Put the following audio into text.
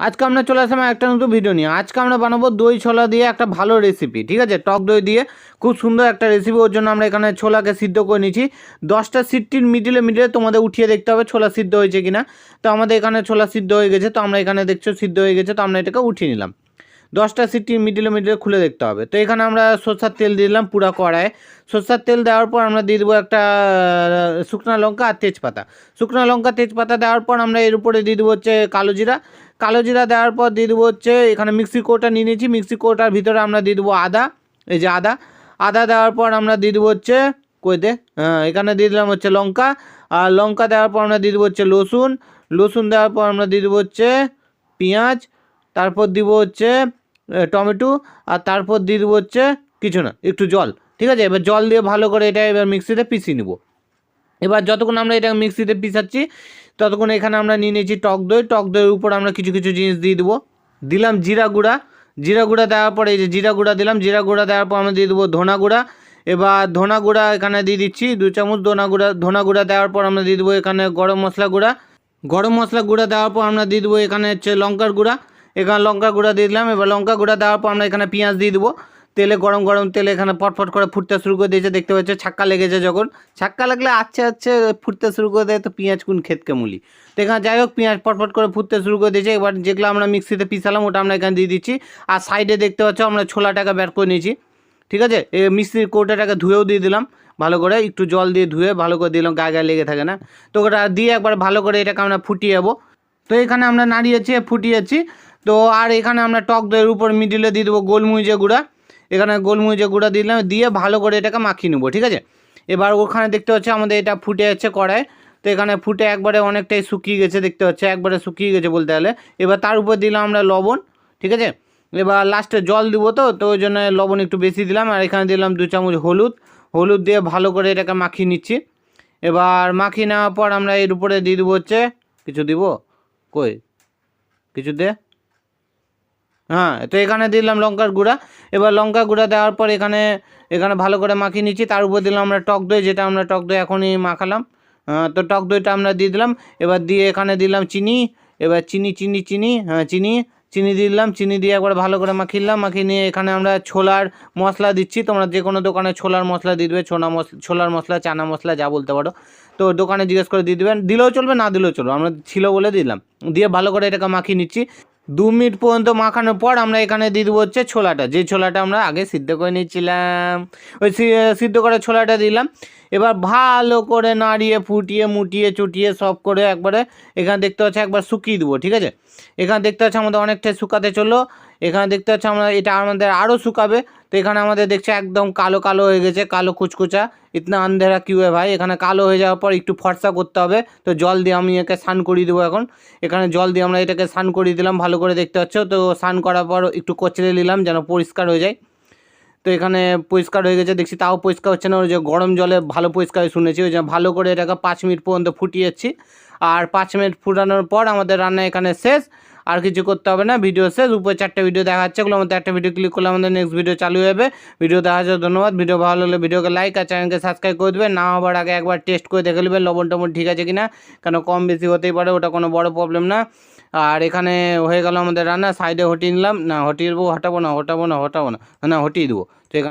আজকে আমরা চলে আসলাম একটা নতুন ভিডিও নিয়ে। আজকে আমরা বানাবো দই ছোলা দিয়ে একটা ভালো রেসিপি ঠিক আছে? টক দই দিয়ে খুব সুন্দর একটা রেসিপি ওর জন্য আমরা এখানে ছোলাকে সিদ্ধ করে নিয়েছি। দশটা সিটটির মিডিলে মিডিলে তোমাদের উঠিয়ে দেখতে হবে ছোলা সিদ্ধ হয়েছে কিনা। তো আমাদের এখানে ছোলা সিদ্ধ হয়ে গেছে, তো আমরা এখানে দেখছ সিদ্ধ হয়ে গেছে, তো আমরা এটাকে উঠিয়ে নিলাম। দশটা সিটি মিডিলে মিডিলে খুলে দেখতে হবে। তো এখানে আমরা সরষার তেল দিয়ে দিলাম পুরা কড়ায় সরষার তেল দেওয়ার পর আমরা দিয়ে দেবো একটা শুকনো লঙ্কা আর তেজপাতা। শুকনো লঙ্কা, তেজপাতা দেওয়ার পর আমরা এর উপরে দিয়ে দেবো হচ্ছে কালো জিরা। কালো জিরা দেওয়ার পর দিয়ে দেবো হচ্ছে, এখানে মিক্সি কোটা নিয়ে নিয়েছি। মিক্সি কোটার ভিতরে আমরা দিয়ে দেবো আদা, এই যে আদা। আদা দেওয়ার পর আমরা দিয়ে দেবো হচ্ছে কইতে হ্যাঁ এখানে দিয়ে দিলাম হচ্ছে লঙ্কা। আর লঙ্কা দেওয়ার পর আমরা দিয়ে দেবো হচ্ছে রসুন রসুন দেওয়ার পর আমরা দিয়ে দেবো হচ্ছে পেঁয়াজ। তারপর দিব হচ্ছে টমেটো, আর তারপর দিয়ে দেবো হচ্ছে কিছু না, একটু জল, ঠিক আছে? এবার জল দিয়ে ভালো করে এটা এবার মিক্সিতে পিষিয়ে নেব। এবার যতক্ষণ আমরা এটা মিক্সিতে পিসাচ্ছি ততক্ষণ এখানে আমরা নিয়ে নিয়েছি টক দই। টক দইয়ের উপর আমরা কিছু কিছু জিনিস দিয়ে দেবো। দিলাম জিরা গুঁড়া। জিরা গুঁড়া দেওয়ার পরে এই যে জিরা গুঁড়া দিলাম, জিরা গুঁড়া দেওয়ার পর আমরা দিয়ে দেবো ধনা গুঁড়া। এবার ধনা গুঁড়া এখানে দিয়ে দিচ্ছি দু চামচ ধনা গুঁড়া। ধনা গুঁড়া দেওয়ার পর আমরা দিয়ে দেবো এখানে গরম মশলা গুঁড়া। গরম মশলা গুঁড়া দেওয়ার পর আমরা দিয়ে দেবো এখানে হচ্ছে লঙ্কার গুঁড়া। এখানে লঙ্কা গুঁড়া দিয়ে দিলাম। এবার লঙ্কা গুঁড়া দেওয়ার পর আমরা এখানে পেঁয়াজ দিয়ে দেবো। তেলে গরম গরম তেলে এখানে পটপট করে ফুটতে শুরু করে দিয়েছে। দেখতে পাচ্ছ ছাক্কা লেগেছে যখন। ছাক্কা লাগলে আচ্ছে আচ্ছে ফুটতে শুরু করে দেয়। তো পেঁয়াজ কোন ক্ষেতকে মুলি তো এখানে যাই হোক, পেঁয়াজ ফটফট করে ফুটতে শুরু করে দিয়েছে। এবার যেগুলো আমরা মিক্সিতে পিসালাম, ওটা আমরা এখানে দিয়ে দিচ্ছি। আর সাইডে দেখতে পাচ্ছ আমরা ছোলাটাকে বের করে নিয়েছি। ঠিক আছে? এই মিক্সির কৌটাটাকে ধুয়েও দিয়ে দিলাম ভালো করে। একটু জল দিয়ে ধুয়ে ভালো করে দিলাম গায়ে গায়ে লেগে থাকে না। তো ওটা দিয়ে একবার ভালো করে এটাকে আমরা ফুটিয়ে যাব তো এখানে আমরা নাড়িয়েছি, ফুটিয়েছি। তো আর এখানে আমরা টক দইয়ের উপর মিডিলে দিয়ে দেবো গোলমরিচে গুঁড়া। এখানে গোলমরিচে গুঁড়া দিলাম, দিয়ে ভালো করে এটাকে মাখিয়ে নেব, ঠিক আছে? এবার ওখানে দেখতে হচ্ছে আমাদের এটা ফুটে যাচ্ছে কড়ায় তো এখানে ফুটে একবারে অনেকটাই শুকিয়ে গেছে, দেখতে হচ্ছে একবারে শুকিয়ে গেছে বলতে গেলে। এবার তার উপর দিলাম আমরা লবণ, ঠিক আছে? এবার লাস্টে জল দিব তো তো ওই জন্য লবণ একটু বেশি দিলাম, আর এখানে দিলাম দু চামচ হলুদ। হলুদ দিয়ে ভালো করে এটাকে মাখিয়ে নিচ্ছি। এবার মাখিয়ে নেওয়ার পর আমরা এর উপরে দিয়ে দেবো হচ্ছে, কিছু দিব? কই? কিছু দে। হ্যাঁ তো এখানে দিলাম লঙ্কার গুঁড়া। এবার লঙ্কা গুঁড়া দেওয়ার পর এখানে এখানে ভালো করে মাখিয়ে নিচ্ছি। তার উপর দিলাম আমরা টক দই, যেটা আমরা টক দই এখনই মাখালাম। তো টক দইটা আমরা দিয়ে দিলাম। এবার দিয়ে এখানে দিলাম চিনি। এবার চিনি চিনি চিনি হ্যাঁ চিনি চিনি দিলাম। চিনি দিয়ে একবার ভালো করে মাখিয়ে নিলাম। মাখিয়ে নিয়ে এখানে আমরা ছোলার মশলা দিচ্ছি। তোমরা যে কোনো দোকানে ছোলার মশলা দিয়ে দেবে, ছোনা মশলা ছোলার মশলা, চানা মশলা, যা বলতে পারো। তো দোকানে জিজ্ঞেস করে দিয়ে দেবেন। দিলেও চলবে, না দিলেও চলবে। আমরা ছিল বলে দিলাম। দিয়ে ভালো করে এটাকে মাখিয়ে নিচ্ছি। দু মিনিট পর্যন্ত মাখানোর পর আমরা এখানে দিয়ে দেবো হচ্ছে ছোলাটা। যে ছোলাটা আমরা আগে সিদ্ধ করে নিয়েছিলাম ওই সিদ্ধ করা ছোলাটা দিলাম। এবার ভালো করে নাড়িয়ে, ফুটিয়ে, মুটিয়ে, চুটিয়ে সব করে একবারে এখানে দেখতে হচ্ছে একবার শুকিয়ে দেবো, ঠিক আছে? এখানে দেখতে হচ্ছে আমাদের অনেকটাই শুকাতে চলল। এখানে দেখতে হচ্ছে আমরা এটা আমাদের আরও শুকাবে। তো এখানে আমাদের দেখছে একদম কালো কালো হয়ে গেছে, কালো কুচকুচা। ইতনা আন্ধেরা কিউ হয় ভাই? এখানে কালো হয়ে যাওয়ার পর একটু ফর্সা করতে হবে। তো জল দিয়ে আমি একে স্নান করিয়ে দেবো এখন। এখানে জল দিয়ে আমরা এটাকে স্নান করিয়ে দিলাম, ভালো করে দেখতে পাচ্ছ? তো স্নান করার পর একটু কচলে নিলাম যেন পরিষ্কার হয়ে যায়। তো এখানে পরিষ্কার হয়ে গেছে, দেখছি তাও পরিষ্কার হচ্ছে না, ওই যে গরম জলে ভালো পরিষ্কার শুনেছি, ওই যে ভালো করে এটাকে পাঁচ মিনিট পর্যন্ত ফুটিয়েছি আর পাঁচ মিনিট ফুটানোর পর আমাদের রান্না এখানে শেষ, আর কিছু করতে হবে না, ভিডিও শেষ, উপরে চারটে ভিডিও দেখা যাচ্ছে ওগুলো আমাদের একটা ভিডিও ক্লিক করলে আমাদের নেক্সট ভিডিও চালু যাবে ভিডিও দেখার জন্য ধন্যবাদ ভিডিও ভালো লাগলে ভিডিওকে লাইক আর চ্যানেলকে সাবস্ক্রাইব করে দেবেন, না হবার আগে একবার টেস্ট করে দেখে নেবেন লবণ টবণ ঠিক আছে কিনা, কেন কম বেশি হতেই পারে, ওটা কোনো বড় প্রবলেম না। আর এখানে হয়ে গেল আমাদের রান্না সাইডে হটিয়ে নিলাম। না, হটিয়ে দেবো, হটাবো না হটাবো না হটাবো না না, হটিয়ে দেবো। তো